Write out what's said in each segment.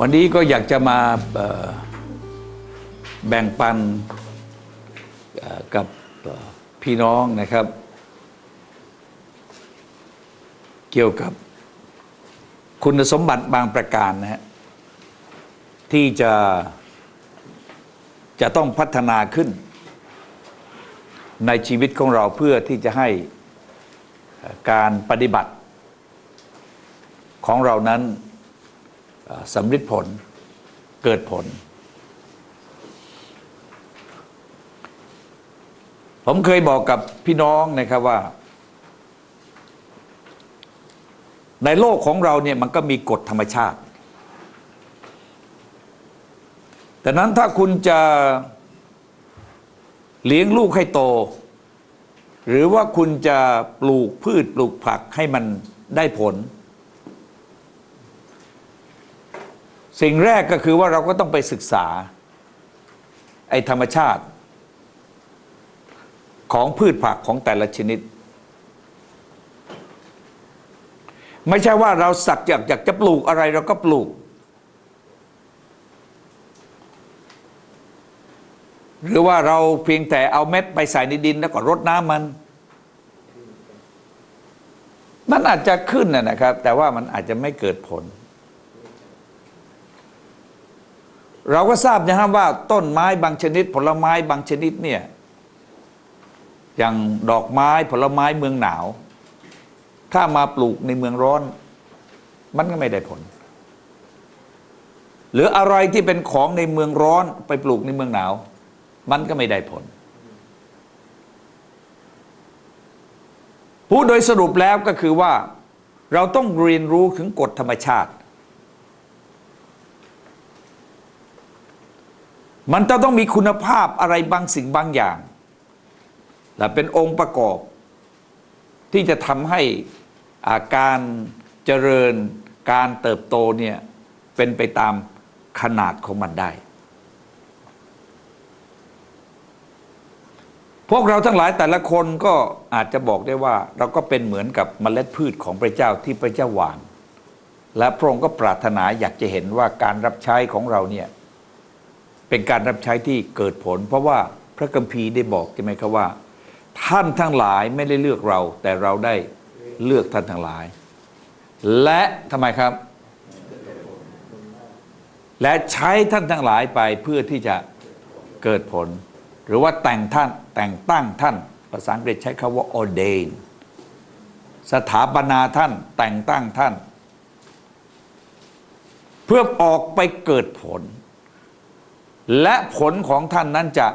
วันนี้ก็อยากจะมาแบ่งปันกับพี่น้องนะครับ เกี่ยวกับคุณสมบัติบางประการนะฮะที่จะจะต้องพัฒนาขึ้น ในชีวิตของเราเพื่อที่จะให้การปฏิบัติของเรานั้น สำฤทธิ์ผลเกิดผล ผมเคยบอกกับพี่น้องนะครับว่า ในโลกของเราเนี่ยมันก็มีกฎธรรมชาติ แต่นั้นถ้าคุณจะเลี้ยงลูกให้โต หรือว่าคุณจะปลูกพืชปลูกผักให้มันได้ผล สิ่งแรกก็คือว่าเราก็ต้องไปศึกษา ไอ้ธรรมชาติ ของพืชผักของแต่ละชนิด ไม่ใช่ว่าเราสักอยากอยากจะปลูกอะไรเราก็ปลูก หรือว่าเราเพียงแต่เอาเม็ดไปใส่ในดินแล้วก็รดน้ำมัน มันอาจจะขึ้นนะครับ แต่ว่ามันอาจจะไม่เกิดผล เราก็ทราบนะครับว่าต้นไม้บางชนิด ผลไม้บางชนิดเนี่ยอย่างดอกไม้ผลไม้เมืองหนาว ถ้ามาปลูกในเมืองร้อน มันก็ไม่ได้ผล หรืออะไรที่เป็นของในเมืองร้อนไปปลูกในเมืองหนาว มันก็ไม่ได้ผลพูดโดยสรุปแล้วก็คือว่า เราต้องเรียนรู้ถึงกฎธรรมชาติ มันจะต้องมีคุณภาพอะไรบางสิ่งบางอย่างและเป็นองค์ประกอบ ที่จะทำให้อาการเจริญการเติบโตเนี่ยเป็นไปตามขนาดของมันได้ พวกเราทั้งหลายแต่ละคนก็อาจจะบอกได้ว่า เราก็เป็นเหมือนกับเมล็ดพืชของพระเจ้าที่พระเจ้าหว่าน และพระองค์ก็ปรารถนาอยากจะเห็นว่าการรับใช้ของเราเนี่ย เป็นการรับใช้ที่เกิดผล เพราะว่าพระคัมภีร์ได้บอกใช่ไหมครับว่า ท่านทั้งหลายไม่ได้เลือกเรา แต่เราได้เลือกท่านทั้งหลาย และทำไมครับ และใช้ท่านทั้งหลายไปเพื่อที่จะเกิดผล หรือว่าแต่งท่านแต่งตั้งท่านภาษาอังกฤษใช้คำว่า ordain สถาปนาท่านแต่งตั้งท่าน เพื่อออกไปเกิดผล และผลของท่านนั้นจะ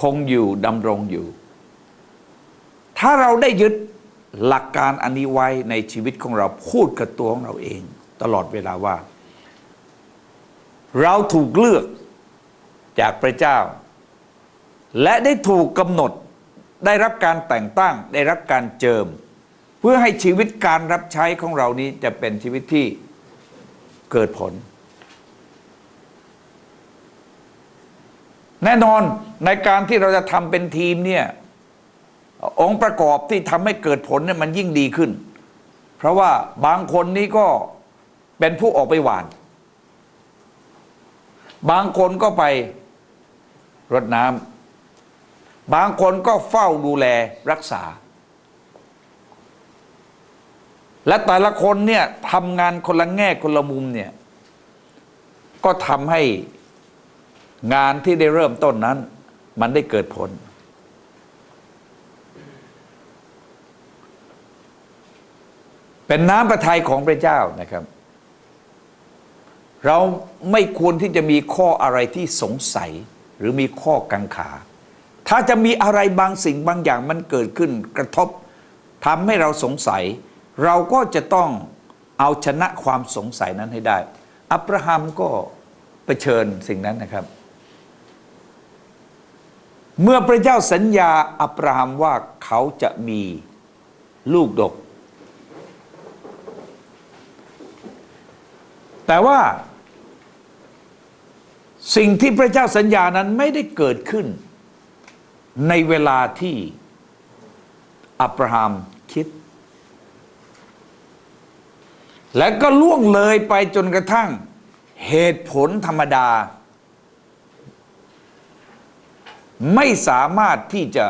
คงอยู่ดำรงอยู่ ถ้าเราได้ยึดหลักการอันนี้ไว้ในชีวิตของเราพูดกับตัวของเราเอง ตลอดเวลาว่า เราถูกเลือกจากพระเจ้า และได้ถูกกำหนดได้รับการแต่งตั้งได้รับการเจิม เพื่อให้ชีวิตการรับใช้ของเรานี้จะเป็นชีวิตที่เกิดผล แน่นอนในการที่เราจะทำเป็นทีมเนี่ยองค์ประกอบที่ทำให้เกิดผลเนี่ยมันยิ่งดีขึ้น เพราะว่าบางคนนี้ก็เป็นผู้ออกไปหวาน บางคนก็ไปรดน้ำบางคนก็เฝ้าดูแลรักษา และแต่ละคนเนี่ยทำงานคนละแง่คนละมุมเนี่ยก็ทำให้ งานที่ได้เริ่มต้นนั้น มันได้เกิดผล เป็นน้ำประทัยของพระเจ้านะครับ เราไม่ควรที่จะมีข้ออะไรที่สงสัยหรือมีข้อกังขา ถ้าจะมีอะไรบางสิ่งบางอย่างมันเกิดขึ้นกระทบทำให้เราสงสัย เราก็จะต้องเอาชนะความสงสัยนั้นให้ได้ อับราฮัมก็เผชิญสิ่งนั้นนะครับ เมื่อพระเจ้าสัญญาอับราฮัมว่าเขาจะมีลูกดก แต่ว่า สิ่งที่พระเจ้าสัญญานั้นไม่ได้เกิดขึ้น ในเวลาที่อับราฮัมคิด และก็ล่วงเลยไปจนกระทั่งเหตุผลธรรมดา ไม่สามารถที่จะ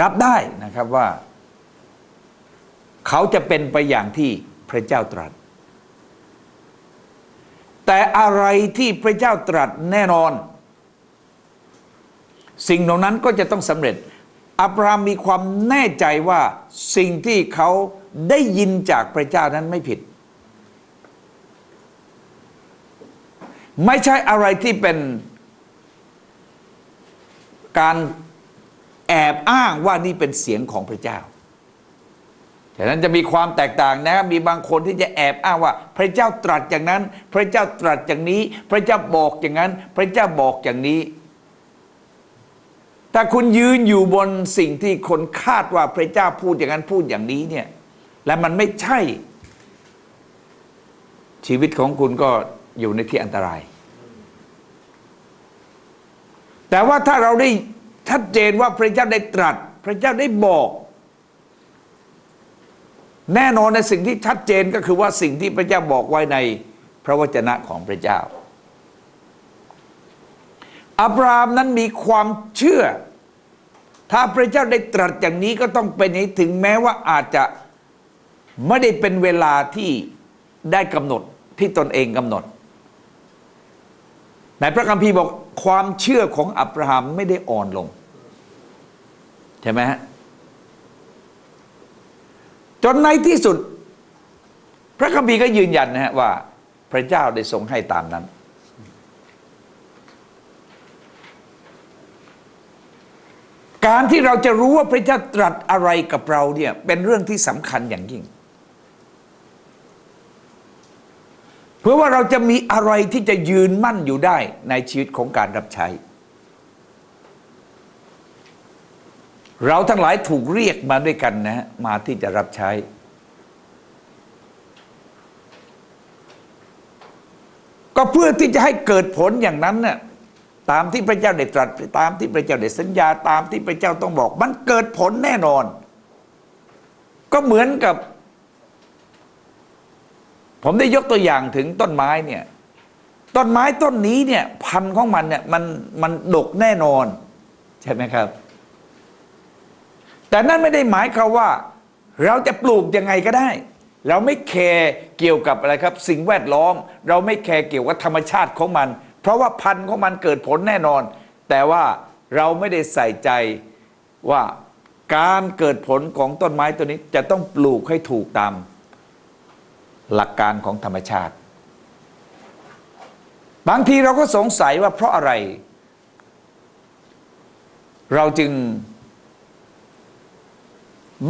รับได้นะครับว่า เขาจะเป็นไปอย่างที่พระเจ้าตรัส แต่อะไรที่พระเจ้าตรัสแน่นอน สิ่งเหล่านั้นก็จะต้องสำเร็จ อับราฮัมมีความแน่ใจว่าสิ่งที่เขาได้ยินจากพระเจ้านั้นไม่ผิด ไม่ใช่อะไรที่เป็น การแอบอ้างว่านี่เป็นเสียงของพระเจ้าฉะนั้นจะมีความแตกต่างนะครับมีบางคนที่จะแอบอ้างว่า พระเจ้าตรัสอย่างนั้น พระเจ้าตรัสอย่างนี้ พระเจ้าบอกอย่างนั้น พระเจ้าบอกอย่างนี้ถ้าคุณยืนอยู่บนสิ่งที่คนคาดว่าพระเจ้าพูดอย่างนั้นพูดอย่างนี้เนี่ย และมันไม่ใช่ ชีวิตของคุณก็อยู่ในที่อันตราย แต่ว่าถ้าเราได้ชัดเจนว่าพระเจ้าได้ตรัส พระเจ้าได้บอก แน่นอนในสิ่งที่ชัดเจนก็คือว่าสิ่งที่พระเจ้าบอกไว้ในพระวจนะของพระเจ้า อับรามนั้นมีความเชื่อ ถ้าพระเจ้าได้ตรัสอย่างนี้ก็ต้องเป็นนี้ถึงแม้ว่าอาจจะไม่ได้เป็นเวลาที่ได้กำหนดที่ตนเองกำหนด ในพระคัมภีร์บอกความเชื่อของอับราฮัมไม่ได้อ่อนลง ใช่ไหมฮะจนในที่สุด พระคัมภีร์ก็ยืนยันนะฮะว่า พระเจ้าได้ทรงให้ตามนั้น การที่เราจะรู้ว่าพระเจ้าตรัสอะไรกับเราเนี่ยเป็นเรื่องที่สำคัญอย่างยิ่ง เพื่อว่าเราจะมีอะไรที่จะยืนมั่นอยู่ได้ในชีวิตของการรับใช้ เราทั้งหลายถูกเรียกมาด้วยกันนะฮะมาที่จะรับใช้ ก็เพื่อที่จะให้เกิดผลอย่างนั้นน่ะตามที่พระเจ้าได้ตรัสตามที่พระเจ้าได้สัญญาตามที่พระเจ้าต้องบอก มันเกิดผลแน่นอน ก็เหมือนกับ ผมได้ยกตัวอย่างถึงต้นไม้เนี่ยต้นไม้ต้นนี้เนี่ยพันธุ์ของมันเนี่ยมันมันดกแน่นอน ใช่ไหมครับ แต่นั่นไม่ได้หมายความว่า เราจะปลูกยังไงก็ได้ เราไม่แคร์เกี่ยวกับอะไรครับ สิ่งแวดล้อม เราไม่แคร์เกี่ยวกับธรรมชาติของมัน เพราะว่าพันธุ์ของมันเกิดผลแน่นอน แต่ว่าเราไม่ได้ใส่ใจว่าการเกิดผลของต้นไม้ตัวนี้จะต้องปลูกให้ถูกตาม หลักการของธรรมชาติ บางทีเราก็สงสัยว่าเพราะอะไร เราจึง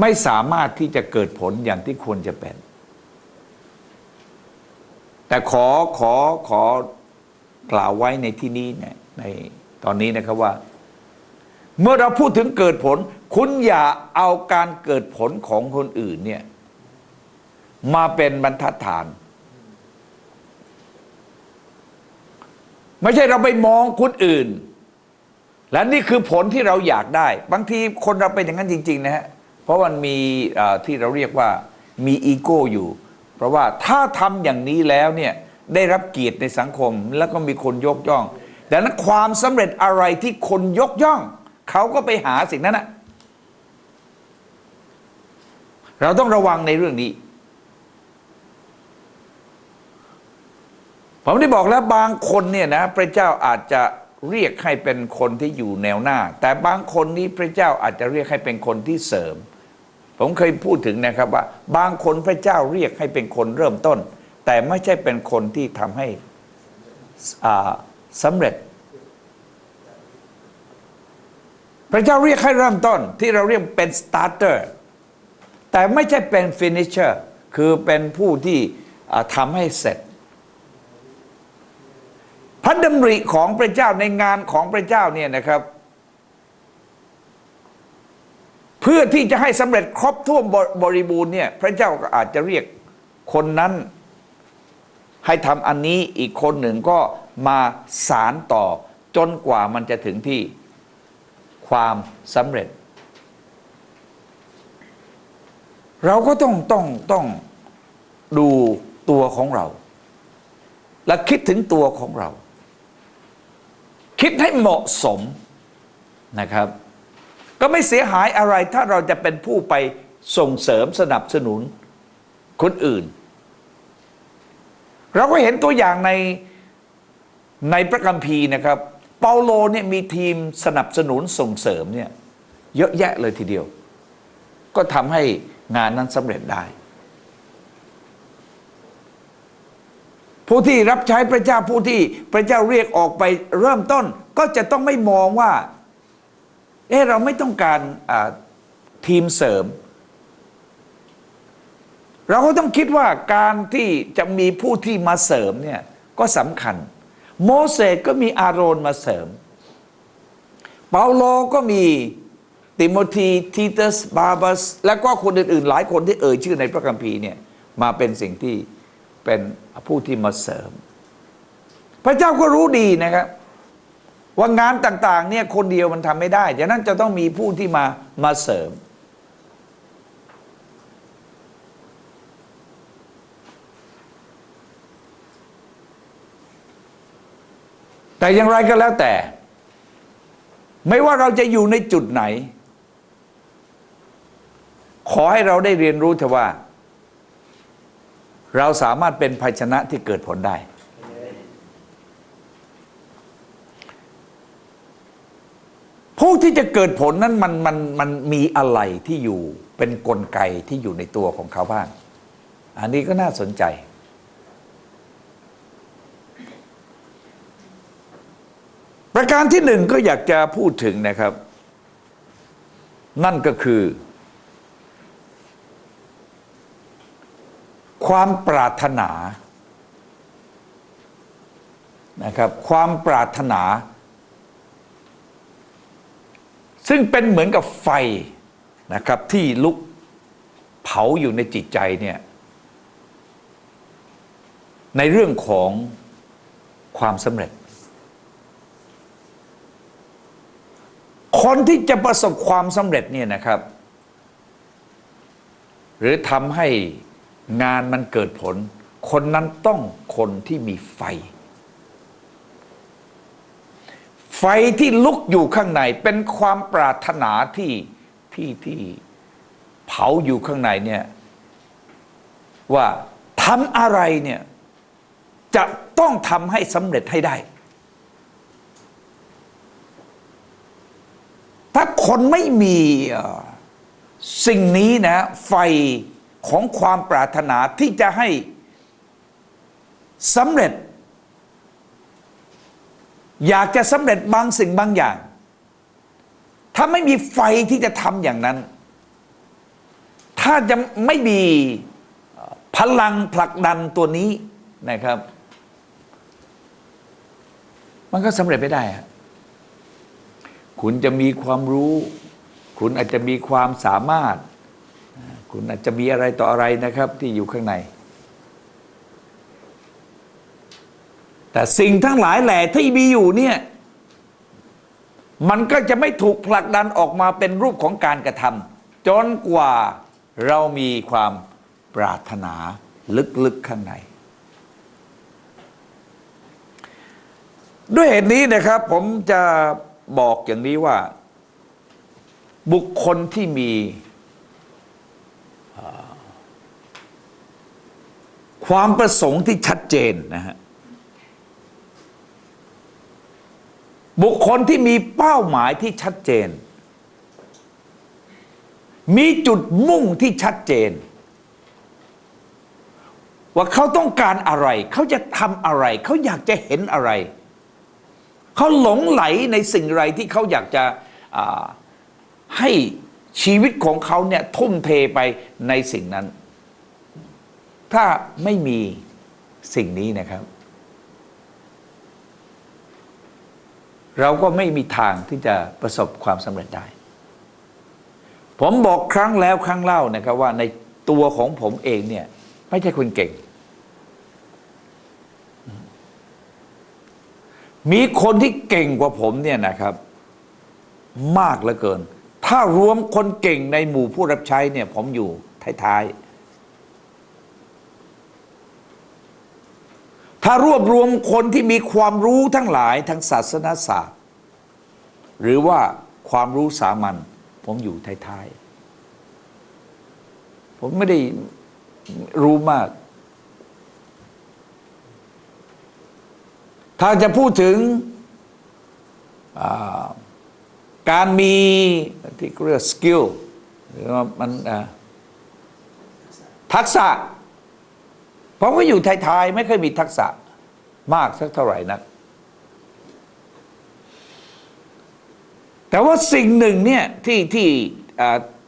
ไม่สามารถที่จะเกิดผลอย่างที่ควรจะเป็น แต่ขอขอขอกล่าวไว้ในที่นี้เนี่ยในตอนนี้นะครับว่า เมื่อเราพูดถึงเกิดผล คุณอย่าเอาการเกิดผลของคนอื่นเนี่ย มาเป็นบรรทัดฐาน ไม่ใช่เราไปมองคนอื่น และนี่คือผลที่เราอยากได้ บางทีคนเราเป็นอย่างนั้นจริง ๆ นะฮะ เพราะมันมีที่เราเรียกว่ามีอีโก้อยู่ เพราะว่าถ้าทำอย่างนี้แล้วเนี่ยได้รับเกียรติในสังคมแล้วก็มีคนยกย่องดังนั้นความสำเร็จอะไรที่คนยกย่อง เขาก็ไปหาสิ่งนั้นนะเราต้องระวังในเรื่องนี้ ผมได้บอกแล้วบางคนเนี่ยนะพระเจ้าอาจจะเรียกให้เป็นคนที่อยู่แนวหน้า แต่บางคนนี้พระเจ้าอาจจะเรียกให้เป็นคนที่เสริม ผมเคยพูดถึงนะครับว่า บางคนพระเจ้าเรียกให้เป็นคนเริ่มต้น แต่ไม่ใช่เป็นคนที่ทำให้อ่าสำเร็จ พระเจ้าเรียกให้เริ่มต้นที่เราเรียกเป็น starter แต่ไม่ใช่เป็น finisher คือเป็นผู้ที่อ่าทำให้เสร็จ พระดำริของพระเจ้าในงานของพระเจ้าเนี่ยนะครับ เพื่อที่จะให้สำเร็จครบถ้วนบริบูรณ์เนี่ย พระเจ้าก็อาจจะเรียกคนนั้น ให้ทำอันนี้อีกคนหนึ่งก็มาสารต่อจนกว่ามันจะถึงที่ความสำเร็จ เราก็ต้องต้องต้องดูตัวของเรา และคิดถึงตัวของเรา คิดให้เหมาะสมนะครับ ก็ไม่เสียหายอะไรถ้าเราจะเป็นผู้ไปส่งเสริมสนับสนุนคนอื่น เราก็เห็นตัวอย่างในในพระคัมภีร์นะครับ เปาโลเนี่ยมีทีมสนับสนุนส่งเสริมเนี่ยเยอะแยะเลยทีเดียว ก็ทำให้งานนั้นสำเร็จได้ ผู้ที่รับใช้พระเจ้าผู้ที่พระเจ้าเรียกออกไปเริ่มต้น ก็จะต้องไม่มองว่า เออเราไม่ต้องการทีมเสริม เราก็ต้องคิดว่าการที่จะมีผู้ที่มาเสริมเนี่ยก็สำคัญ โมเสสก็มีอาโรนมาเสริม เปาโลก็มีติโมธีทีเตสบาบัส และก็คนอื่นๆ หลายคนที่เอ่ยชื่อในพระคัมภีร์เนี่ยมาเป็นสิ่งที่ เป็นผู้ที่มาเสริม พระเจ้าก็รู้ดีนะครับ ว่างานต่างๆเนี่ยคนเดียวมันทำไม่ได้ดังนั้นจะต้องมีผู้ที่มามาเสริม แต่อย่างไรก็แล้วแต่ ไม่ว่าเราจะอยู่ในจุดไหน ขอให้เราได้เรียนรู้เถอะว่า เราสามารถเป็นภาชนะที่เกิดผลได้ ผู้ที่จะเกิดผลนั้นมันมันมันมีอะไรที่อยู่เป็นนกลไกที่อยู่ในตัวของเขาบ้าง อันนี้ก็น่าสนใจ ประการที่หนึ่งก็อยากจะพูดถึงนะครับ นั่นก็คือ ความปรารถนานะครับความปรารถนา ซึ่งเป็นเหมือนกับไฟนะครับที่ลุกเผาอยู่ในจิตใจเนี่ยในเรื่องของความสำเร็จ คนที่จะประสบความสำเร็จเนี่ยนะครับ หรือทำให้ งานมันเกิดผล คนนั้นต้องคนที่มีไฟ ไฟที่ลุกอยู่ข้างในเป็นความปรารถนาที่ที่ที่เผาอยู่ข้างในเนี่ย ว่าทำอะไรเนี่ย จะต้องทำให้สำเร็จให้ได้ ถ้าคนไม่มีสิ่งนี้นะ ไฟ ของความปรารถนาที่จะให้สำเร็จ อยากจะสำเร็จบางสิ่งบางอย่าง ถ้าไม่มีไฟที่จะทำอย่างนั้น ถ้าจะไม่มีพลังผลักดันตัวนี้นะครับ มันก็สำเร็จไม่ได้ คุณจะมีความรู้ คุณอาจจะมีความสามารถ คุณอาจจะมีอะไรต่ออะไรนะครับ ที่อยู่ข้างใน แต่สิ่งทั้งหลายแหล่ที่มีอยู่เนี่ยมันก็จะไม่ถูกผลักดันออกมาเป็นรูปของการกระทำจนกว่าเรามีความปรารถนาลึกๆข้างใน ด้วยเหตุนี้นะครับ ผมจะบอกอย่างนี้ว่า บุคคลที่มีเอ่อ ความประสงค์ที่ชัดเจนนะฮะบุคคลที่มีเป้าหมายที่ชัดเจน มีจุดมุ่งที่ชัดเจน ว่าเขาต้องการอะไร เขาจะทำอะไร เขาอยากจะเห็นอะไร เขาหลงไหลในสิ่งไรที่เขาอยากจะให้ชีวิตของเขาเนี่ยทุ่มเทไปในสิ่งนั้น ถ้าไม่มีสิ่งนี้นะครับ เราก็ไม่มีทางที่จะประสบความสำเร็จได้ ผมบอกครั้งแล้วครั้งเล่านะครับว่าในตัวของผมเองเนี่ย ไม่ใช่คนเก่ง มีคนที่เก่งกว่าผมเนี่ยนะครับ มากเหลือเกิน ถ้ารวมคนเก่งในหมู่ผู้รับใช้เนี่ย ผมอยู่ท้ายๆ ถ้ารวบรวมคนที่มีความรู้ทั้งหลายทั้งศาสนาศาสตร์ หรือว่าความรู้สามัญผมอยู่ท้ายๆ ผมไม่ได้รู้มาก ถ้าจะพูดถึงาการมีที่เรียกสกิลหรือว่ามันทักษะ ผมก็อยู่ไทยๆไม่เคยมีทักษะมากสักเท่าไหร่นัก แต่ว่าสิ่งหนึ่งเนี่ยที่ที่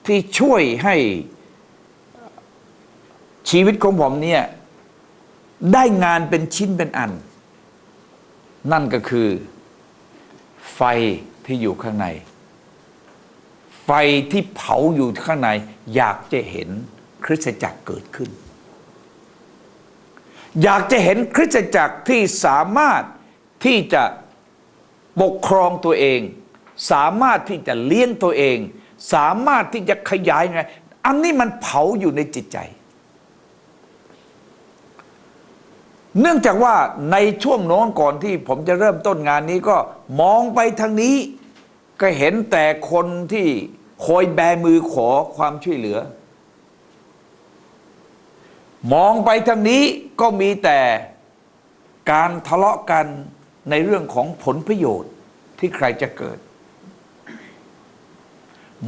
ที่ช่วยให้ชีวิตของผมเนี่ยได้งานเป็นชิ้นเป็นอัน นั่นก็คือไฟที่อยู่ข้างใน ไฟที่เผาอยู่ข้างใน อยากจะเห็นคริสตจักรเกิดขึ้น อยากจะเห็นคริสตจักรที่สามารถที่จะปกครองตัวเอง สามารถที่จะเลี้ยงตัวเอง สามารถที่จะขยายไงอันนี้มันเผาอยู่ในจิตใจ เนื่องจากว่าในช่วงโน้นก่อนที่ผมจะเริ่มต้นงานนี้ก็มองไปทางนี้ ก็เห็นแต่คนที่คอยแบมือขอความช่วยเหลือ มองไปทางนี้ก็มีแต่การทะเลาะกันในเรื่องของผลประโยชน์ที่ใครจะเกิด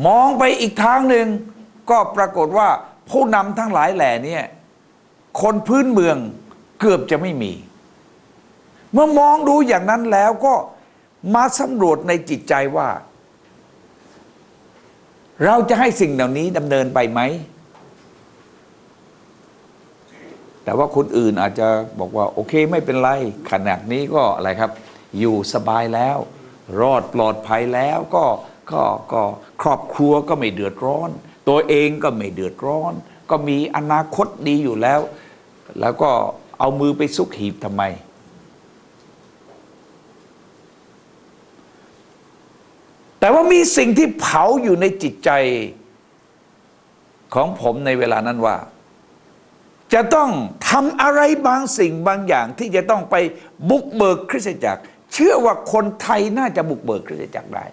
มองไปอีกทางหนึ่งก็ปรากฏว่าผู้นำทั้งหลายแหล่นี่คนพื้นเมืองเกือบจะไม่มี เมื่อมองดูอย่างนั้นแล้วก็มาสำรวจในจิตใจว่า เราจะให้สิ่งเหล่านี้ดำเนินไปไหม แต่ว่าคนอื่นอาจจะบอกว่าโอเคไม่เป็นไรขนาดนี้ก็อะไรครับ อยู่สบายแล้ว รอดปลอดภัยแล้วก็ก็ก็ครอบครัวก็ไม่เดือดร้อน ตัวเองก็ไม่เดือดร้อน ก็มีอนาคตดีอยู่แล้ว แล้วก็เอามือไปซุกหีบทำไม แต่ว่ามีสิ่งที่เผาอยู่ในจิตใจของผมในเวลานั้นว่า จะต้องทำอะไรบางสิ่งบางอย่างที่จะต้องไปบุกเบิกคริสตจักร เชื่อว่าคนไทยน่าจะบุกเบิกคริสตจักรได้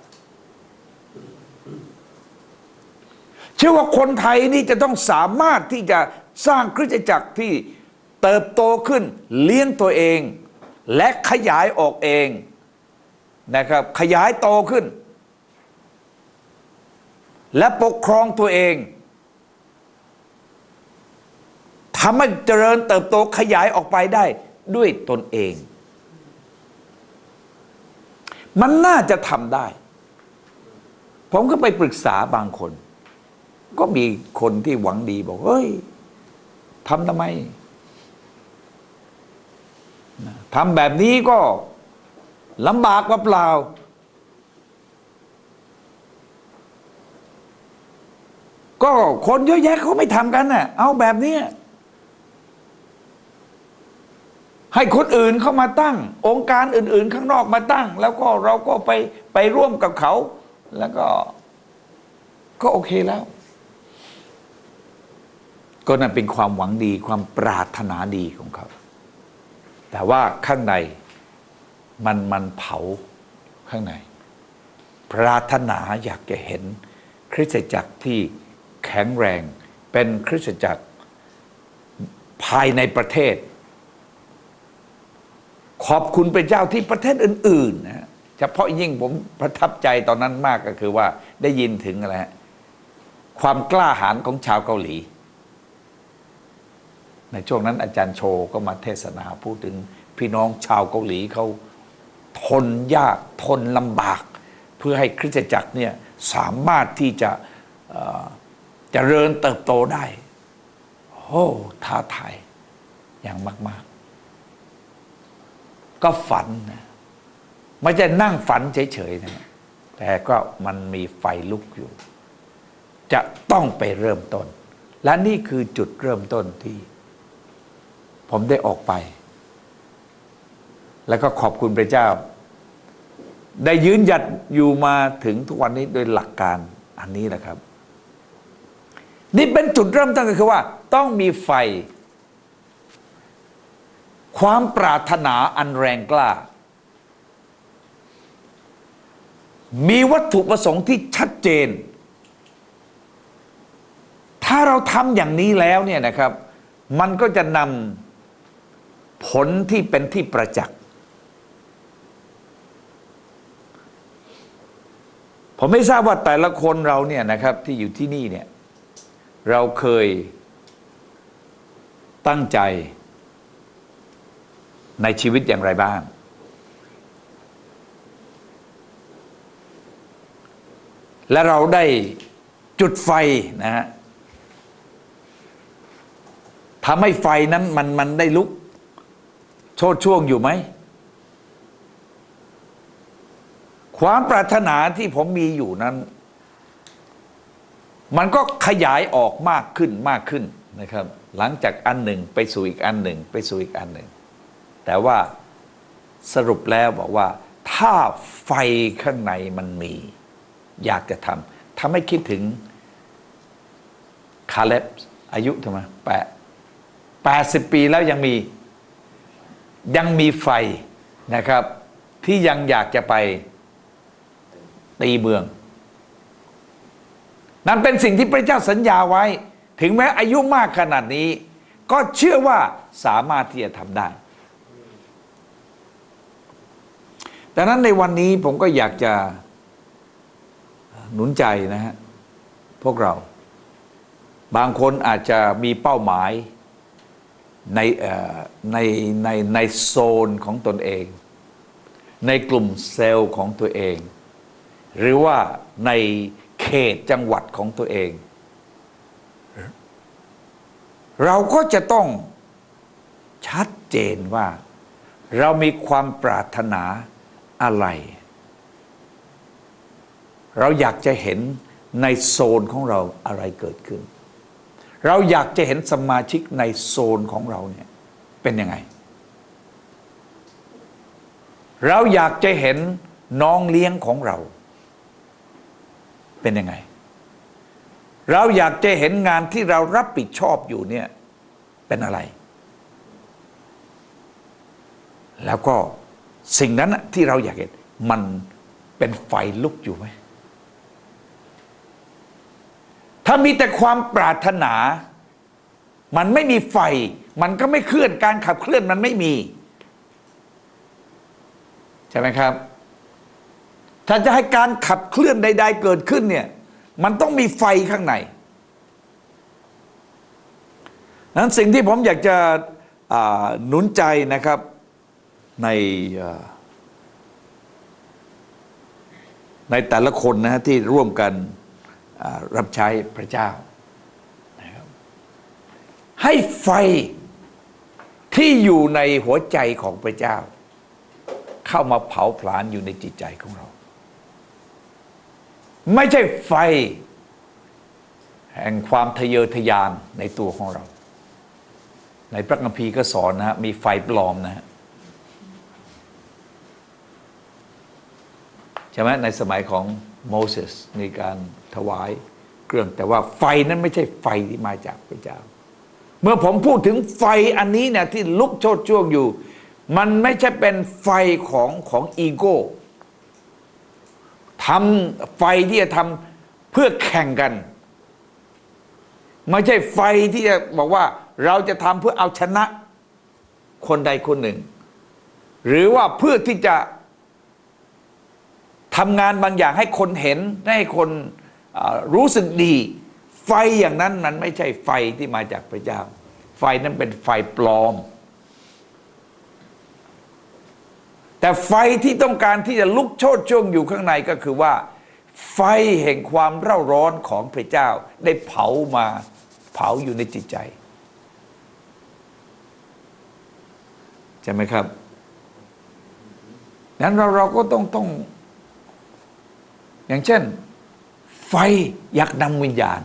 เชื่อว่าคนไทยนี่จะต้องสามารถที่จะสร้างคริสตจักรที่เติบโตขึ้นเลี้ยงตัวเอง และขยายออกเองนะครับ ขยายโตขึ้น และปกครองตัวเอง ทำให้เจริญเติบโตขยายออกไปได้ด้วยตนเอง มันน่าจะทำได้ ผมก็ไปปรึกษาบางคน ก็มีคนที่หวังดีบอก เฮ้ยทำทำไมทำแบบนี้ก็ลำบากเปล่าก็คนเยอะแยะเขาไม่ทำกันน่ะ เอาแบบนี้ย ให้คนอื่นเข้ามาตั้ง องค์การอื่น ๆ ข้างนอกมาตั้ง แล้วก็เราก็ไปไปร่วมกับเขา แล้วก็ ก็โอเคแล้ว ก็นั่นเป็นความหวังดีความปรารถนาดีของเขา แต่ว่าข้างในมันมันเผาข้างใน ปรารถนาอยากจะเห็น คริสตจักรที่แข็งแรง เป็นคริสตจักรภายในประเทศ ขอบคุณพระเจ้าที่ประเทศอื่นๆนะเฉพาะยิ่งผมประทับใจตอนนั้นมากก็คือว่าได้ยินถึงอะไรฮะความกล้าหาญของชาวเกาหลี ในช่วงนั้นอาจารย์โชก็มาเทศนาพูดถึงพี่น้องชาวเกาหลีเขาทนยากทนลำบาก เพื่อให้คริสตจักรเนี่ยสามารถที่จะเอ่อเจริญเติบโตได้โอ้ท้าทายอย่างมาก ก็ฝันนะไม่ใช่นั่งฝันเฉยๆนะแต่ก็มันมีไฟลุกอยู่ จะต้องไปเริ่มต้น และนี่คือจุดเริ่มต้นที่ ผมได้ออกไป แล้วก็ขอบคุณพระเจ้า ได้ยืนหยัดอยู่มาถึงทุกวันนี้โดยหลักการอันนี้แหละครับ นี่เป็นจุดเริ่มต้นก็คือว่า ต้องมีไฟ ความปรารถนาอันแรงกล้า มีวัตถุประสงค์ที่ชัดเจน ถ้าเราทำอย่างนี้แล้วเนี่ยนะครับ มันก็จะนำผลที่เป็นที่ประจักษ์ผมไม่ทราบว่าแต่ละคนเราเนี่ยนะครับที่อยู่ที่นี่เนี่ยเราเคยตั้งใจ ในชีวิตอย่างไรบ้าง และเราได้จุดไฟนะฮะทำให้ไฟนั้นมันมันได้ลุก โชดช่วงอยู่ไหม ความปรารถนาที่ผมมีอยู่นั้น มันก็ขยายออกมากขึ้นมากขึ้นนะครับ หลังจากอันหนึ่งไปสู่อีกอันหนึ่ง ไปสู่อีกอันหนึ่ง แต่ว่าสรุปแล้วบอกว่า ถ้าไฟข้างในมันมี อยากจะทำทำให้คิดถึงคาเล็บอายุทำไมแปดแปดสิบปีแล้วยังมียังมีไฟนะครับ ที่ยังอยากจะไปตีเมือง นั่นเป็นสิ่งที่พระเจ้าสัญญาไว้ ถึงแม้อายุมากขนาดนี้ ก็เชื่อว่าสามารถที่จะทำได้ ดังนั้นในวันนี้ผมก็อยากจะหนุนใจนะฮะพวกเรา บางคนอาจจะมีเป้าหมายในในในในโซนของตนเอง ในกลุ่มเซลล์ของตัวเอง หรือว่าในเขตจังหวัดของตัวเอง เราก็จะต้องชัดเจนว่า เรามีความปรารถนา อะไร เราอยากจะเห็นในโซนของเราอะไรเกิดขึ้น เราอยากจะเห็นสมาชิกในโซนของเราเนี่ยเป็นยังไง เราอยากจะเห็นน้องเลี้ยงของเรา เป็นยังไง เราอยากจะเห็นงานที่เรารับผิดชอบอยู่เนี่ยเป็นอะไร แล้วก็ สิ่งนั้นที่เราอยากเห็นมันเป็นไฟลุกอยู่ไหม ถ้ามีแต่ความปรารถนา มันไม่มีไฟ มันก็ไม่เคลื่อนการขับเคลื่อนมันไม่มี ใช่ไหมครับ ถ้าจะให้การขับเคลื่อนใด ๆ เกิดขึ้นเนี่ย มันต้องมีไฟข้างในนั้นสิ่งที่ผมอยากจะหนุนใจนะครับ ในในแต่ละคนนะฮะที่ร่วมกันรับใช้พระเจ้า ให้ไฟที่อยู่ในหัวใจของพระเจ้า เข้ามาเผาผลาญอยู่ในจิตใจของเรา ไม่ใช่ไฟ แห่งความทะเยอทะยานในตัวของเรา ในพระคัมภีร์ก็สอนนะฮะมีไฟปลอมนะฮะ ใช่ไหมในสมัยของโมเสสในการถวายเครื่องแต่ว่าไฟนั้นไม่ใช่ไฟที่มาจากพระเจ้า เมื่อผมพูดถึงไฟอันนี้เนี่ยที่ลุกโชดช่วงอยู่ มันไม่ใช่เป็นไฟของของอีโก้ทำไฟที่จะทำเพื่อแข่งกัน ไม่ใช่ไฟที่จะบอกว่าเราจะทำเพื่อเอาชนะคนใดคนหนึ่ง หรือว่าเพื่อที่จะ ทำงานบางอย่างให้คนเห็นให้คนรู้สึกดี ไฟอย่างนั้นมันไม่ใช่ไฟที่มาจากพระเจ้า ไฟนั้นเป็นไฟปลอม แต่ไฟที่ต้องการที่จะลุกโชดช่วงอยู่ข้างในก็คือว่า ไฟแห่งความเร่าร้อนของพระเจ้า ได้เผามาเผาอยู่ในจิตใจใช่ไหมครับนั้นเราเราก็ต้องต้อง อย่างเช่น ไฟอยากนำวิญญาณ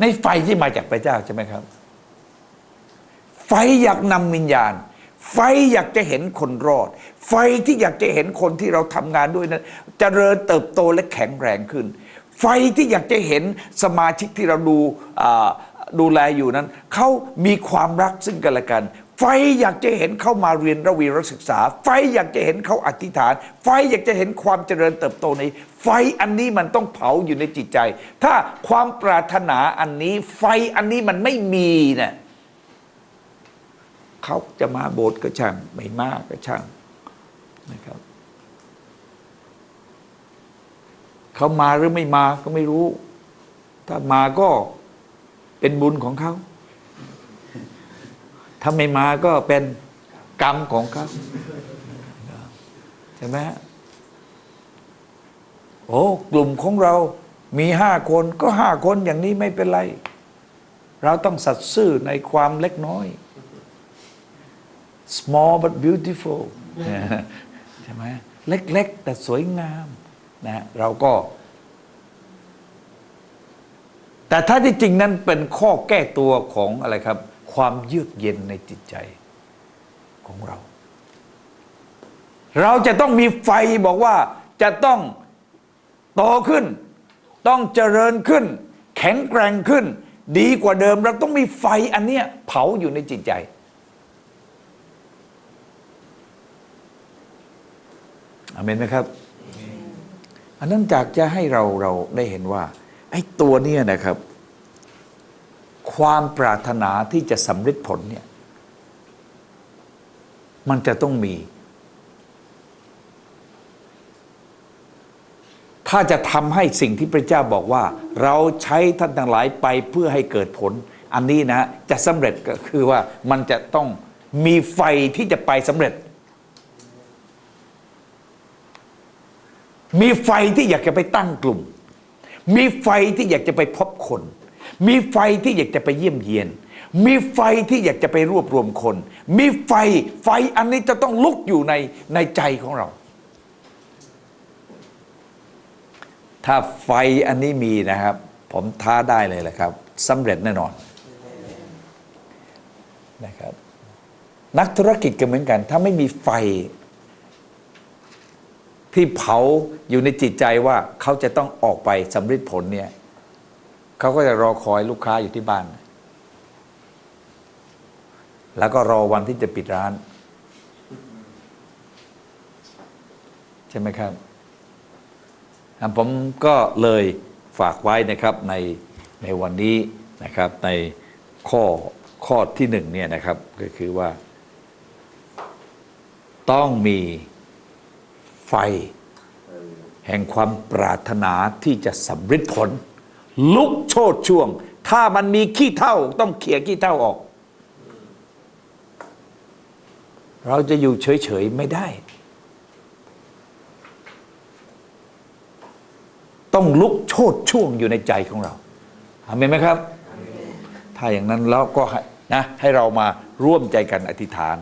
ในไฟที่มาจากพระเจ้าใช่ไหมครับ ไฟอยากนำวิญญาณ ไฟอยากจะเห็นคนรอด ไฟที่อยากจะเห็นคนที่เราทำงานด้วยนั้นจเจริญเติบโตและแข็งแรงขึ้น ไฟที่อยากจะเห็นสมาชิกที่เราดูดูแลอยู่นั้นเขามีความรักซึ่งกันและกัน ไฟอยากจะเห็นเข้ามาเรียนระวีรศึกษา ไฟอยากจะเห็นเขาอธิษฐาน ไฟอยากจะเห็นความเจริญเติบโตใน ไฟอันนี้มันต้องเผาอยู่ในจิตใจ ถ้าความปรารถนาอันนี้ ไฟอันนี้มันไม่มีเนี่ยเขาจะมาโบสถ์ก็ช่างไม่มาก็ช่างนะครับเขามาหรือไม่มาก็ไม่รู้ ถ้ามาก็เป็นบุญของเขา ถ้าไม่มาก็เป็นกรรมของเขาใช่ไหมฮะโอ้กลุ่มของเรามีห้าคนก็ห้าคนอย่างนี้ไม่เป็นไร เราต้องสัตย์ซื่อในความเล็กน้อย small but beautiful ใช่ไหมเล็ก ๆ แต่สวยงามนะเราก็ แต่ถ้าที่จริงนั้นเป็นข้อแก้ตัวของอะไรครับ ความเยือกเย็นในจิตใจของเรา เราจะต้องมีไฟบอกว่าจะต้องโตขึ้น ต้องเจริญขึ้น แข็งแกร่งขึ้น ดีกว่าเดิม เราต้องมีไฟอันเนี้ยเผาอยู่ในจิตใจ อเมนไหมครับ อันนั้นจากจะให้เราเราได้เห็นว่า ไอ้ตัวเนี้ยนะครับ ความปรารถนาที่จะสำเร็จผลเนี่ยมันจะต้องมี ถ้าจะทำให้สิ่งที่พระเจ้าบอกว่า เราใช้ท่านทั้งหลายไปเพื่อให้เกิดผล อันนี้นะจะสำเร็จก็คือว่ามันจะต้องมีไฟที่จะไปสำเร็จ มีไฟที่อยากจะไปตั้งกลุ่ม มีไฟที่อยากจะไปพบคน มีไฟที่อยากจะไปเยี่ยมเยียน มีไฟที่อยากจะไปรวบรวมคน มีไฟไฟอันนี้จะต้องลุกอยู่ในในใจของเรา ถ้าไฟอันนี้มีนะครับ ผมท้าได้เลยแหละครับสำเร็จแน่นอนนะครับ นักธุรกิจก็เหมือนกัน ถ้าไม่มีไฟ ที่เผาอยู่ในจิตใจว่าเขาจะต้องออกไปสำเร็จผลเนี่ย เขาก็จะรอคอยลูกค้าอยู่ที่บ้าน แล้วก็รอวันที่จะปิดร้าน ใช่ไหมครับ ผมก็เลยฝากไว้นะครับในในวันนี้นะครับ ในข้อข้อที่หนึ่งเนี่ยนะครับก็คือว่า ต้องมีไฟ แห่งความปรารถนาที่จะสำเร็จผล ลุกโชดช่วง ถ้ามันมีขี้เท่า ต้องเขี่ยขี้เท่าออก เราจะอยู่เฉยๆไม่ได้ ต้องลุกโชดช่วงอยู่ในใจของเราอเมนไหมครับ ถ้าอย่างนั้นแล้วก็นะให้เรามาร่วมใจกันอธิษฐาน